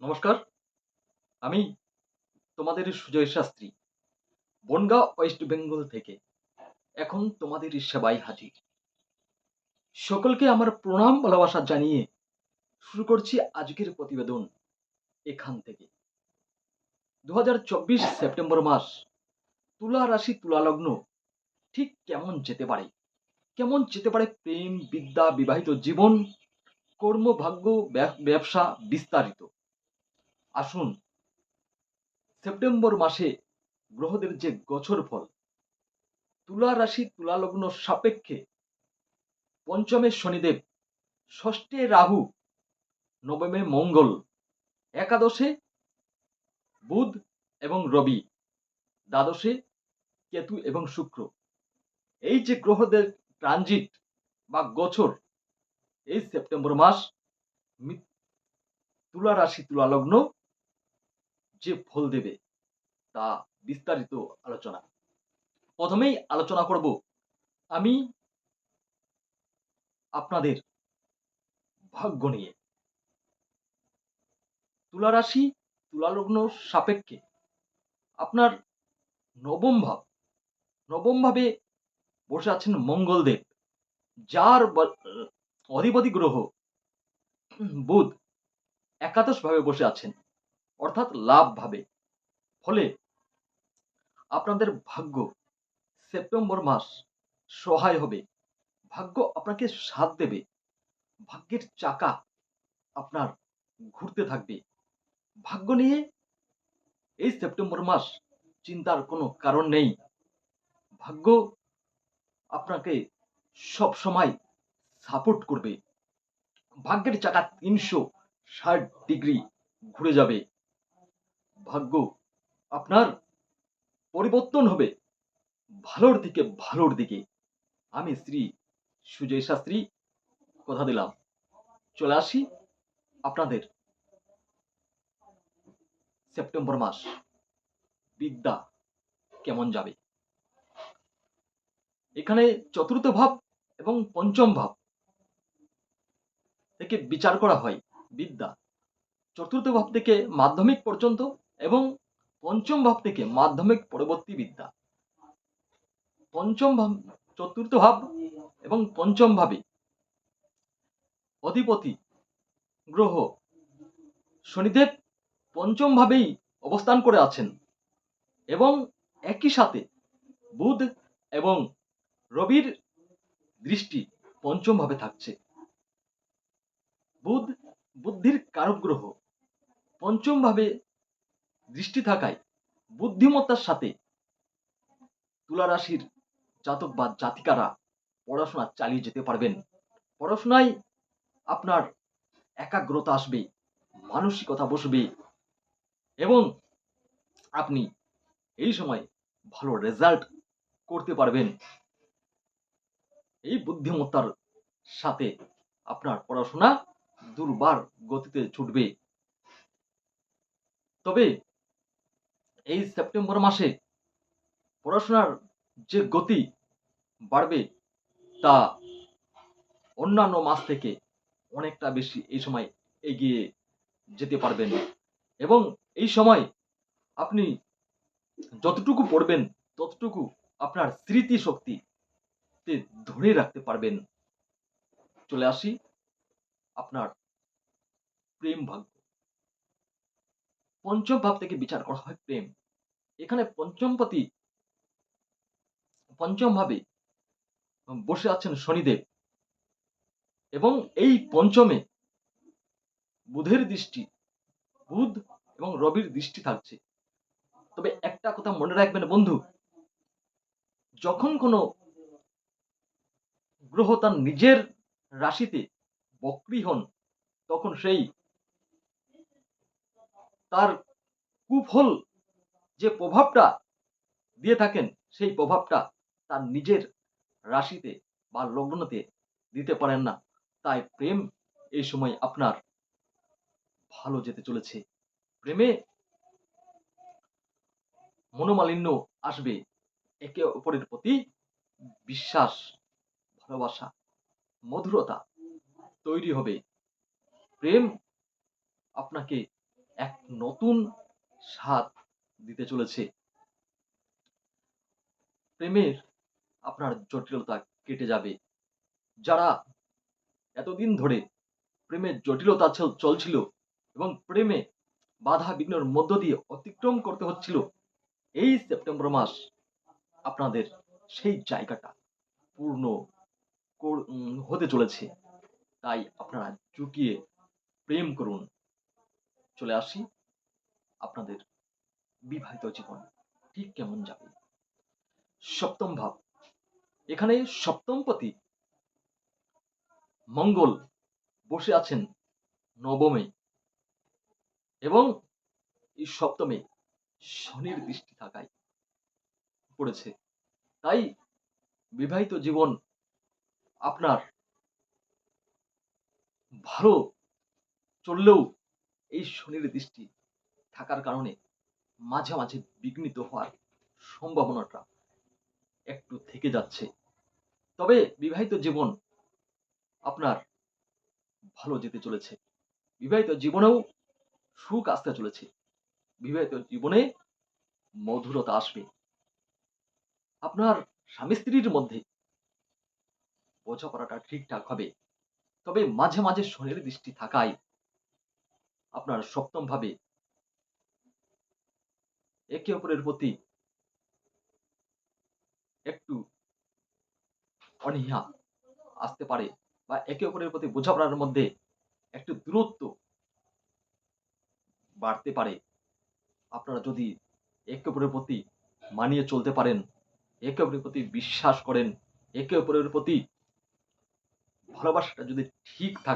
নমস্কার। আমি তোমাদের সুজয় শাস্ত্রী, বনগাঁ ওয়েস্ট বেঙ্গল থেকে। এখন তোমাদের সেবায় হাজির। সকলকে আমার প্রণাম, ভালোবাসা জানিয়ে শুরু করছি আজকের প্রতিবেদন এখান থেকে। দু হাজার চব্বিশ সেপ্টেম্বর মাস, তুলা রাশি, তুলা লগ্ন ঠিক কেমন যেতে পারে? কেমন যেতে পারে প্রেম, বিদ্যা, বিবাহিত জীবন, কর্মভাগ্য, ব্য- ব্যবসা বিস্তারিত? আসুন। সেপ্টেম্বর মাসে গ্রহদের যে গছর ফল, তুলা রাশি তুলা লগ্ন সাপেক্ষে পঞ্চমে শনিদেব, ষষ্ঠে রাহু, নবমে মঙ্গল, একাদশে বুধ এবং রবি, দ্বাদশে কেতু এবং শুক্র। এই যে গ্রহদের ট্রানজিট বা গোচর, এই সেপ্টেম্বর মাস তুলা রাশি তুলা লগ্ন যে ফল দেবে তা বিস্তারিত আলোচনা। প্রথমেই আলোচনা করব আমি আপনাদের ভাগ্য নিয়ে। তুলা রাশি তুলা সাপেক্ষে আপনার নবম ভাব, নবম ভাবে বসে আছেন মঙ্গলদেব, যার অধিপতি গ্রহ বুধ একাদশ ভাবে বসে আছেন। অর্থাৎ লাভ ভাবে। ফলে আপনাদের ভাগ্য সেপ্টেম্বর মাস সহায় হবে। ভাগ্য আপনাকে সাথ দেবে। ভাগ্যের চাকা আপনার ঘুরতে থাকবে। ভাগ্য নিয়ে এই সেপ্টেম্বর মাস চিন্তার কোনো কারণ নেই। ভাগ্য আপনাকে সব সময় সাপোর্ট করবে। ভাগ্যের চাকা তিনশো ষাট ডিগ্রি ঘুরে যাবে। ভাগ্য আপনার পরিবর্তন হবে। ভালোর দিকে ভালোর দিকে। আমি শ্রী সুজয় শাস্ত্রী, কথা দিলাম। চলে আসি আপনাদের সেপ্টেম্বর মাস। বিদ্যা কেমন যাবে? এখানে চতুর্থ ভাব এবং পঞ্চম ভাব থেকে বিচার করা হয় বিদ্যা। চতুর্থ ভাব থেকে মাধ্যমিক পর্যন্ত এবং পঞ্চম ভাব থেকে মাধ্যমিক পরবর্তী বিদ্যা। পঞ্চম ভাব, চতুর্থ ভাব এবং পঞ্চম ভাবে অধিপতি, গ্রহ, শনিদেব পঞ্চম ভাবেই অবস্থান করে আছেন এবং একই সাথে বুধ এবং রবির দৃষ্টি পঞ্চম ভাবে থাকছে। বুধ, বুদ্ধির কারক গ্রহ পঞ্চম ভাবে দৃষ্টি থাকায় বুদ্ধিমত্তার সাথে তুলা রাশির জাতক বা জাতিকারা পড়াশোনা চালিয়ে যেতে পারবেন। পড়াশোনায় আপনার একাগ্রতা আসবে, মানসিকতা বসবে এবং আপনি এই সময় ভালো রেজাল্ট করতে পারবেন। এই বুদ্ধিমত্তার সাথে আপনার পড়াশোনা দুর্বার গতিতে ছুটবে। তবে এই সেপ্টেম্বর মাসে পড়াশোনার যে গতি বাড়বে তা অন্যান্য মাস থেকে অনেকটা বেশি এই সময় এগিয়ে যেতে পারবেন। এবং এই সময় আপনি যতটুকু পড়বেন, ততটুকু আপনার স্মৃতি শক্তিতে ধরে রাখতে পারবেন। চলে আসি আপনার প্রেম ভাগ্য পঞ্চম ভাব থেকে বিচার করা হয় প্রেম। এখানে পঞ্চমপতি পঞ্চম ভাবে বসে আছেন শনিদেব। এবং এই পঞ্চমে বুধের দৃষ্টি, বুধ এবং রবির দৃষ্টি থাকছে। তবে একটা কথা মনে রাখবেন বন্ধু, যখন কোনো গ্রহ তার নিজের রাশিতে বক্রী হন, তখন সেই তার কুফল যে প্রভাবটা দিয়ে থাকেন, সেই প্রভাবটা তার নিজের রাশিতে বা লগ্নতে দিতে পারেন না। তাই প্রেম এই সময় আপনার ভালো যেতে চলেছে। প্রেমে মনোমালিন্য আসবে একে অপরের প্রতি বিশ্বাস, ভালোবাসা, মধুরতা তৈরি হবে। প্রেম আপনাকে এক নতুন স্বাদ দিতে চলেছে। প্রেমের আপনার জটিলতা কেটে যাবে। যারা এতদিন ধরে প্রেমের জটিলতা চলছিল এবং প্রেমে বাধা বিঘ্নের মধ্য দিয়ে অতিক্রম করতে হচ্ছিল, এই সেপ্টেম্বর মাস আপনাদের সেই জায়গাটা পূর্ণ হতে চলেছে। তাই আপনারা চুকিয়ে প্রেম করুন। চলে আসি আপনাদের বিবাহিত জীবন। ঠিক কেমন যাবে? সপ্তম ভাব। এখানে সপ্তম সপ্তমপতি মঙ্গল বসে আছেন নবমে এবং এই সপ্তমে শনির দৃষ্টি থাকায় পড়েছে। তাই বিবাহিত জীবন আপনার ভালো চললেও এই শনির দৃষ্টি থাকার কারণে মাঝে মাঝে বিঘ্নিত হওয়ার সম্ভাবনাটা একটু থেকে যাচ্ছে। তবে বিবাহিত জীবন আপনার ভালো যেতে চলেছে। বিবাহিত জীবনেও সুখ আসতে চলেছে। বিবাহিত জীবনে মধুরতা আসবে। আপনার স্বামী স্ত্রীর মধ্যে বোঝাপড়াটা ঠিকঠাক হবে। তবে মাঝে মাঝে শনির দৃষ্টি থাকায় আপনার সপ্তম ভাবে একে অপরের প্রতি একটু অনীহা আসতে পারে বা একে অপরের প্রতি বোঝাপড়ার মধ্যে একটু দূরত্ব বাড়তে পারে। আপনারা যদি একে অপরের প্রতি মানিয়ে চলতে পারেন, একে অপরের প্রতি বিশ্বাস করেন, একে অপরের প্রতি ভালোবাসাটা যদি ঠিক থাকে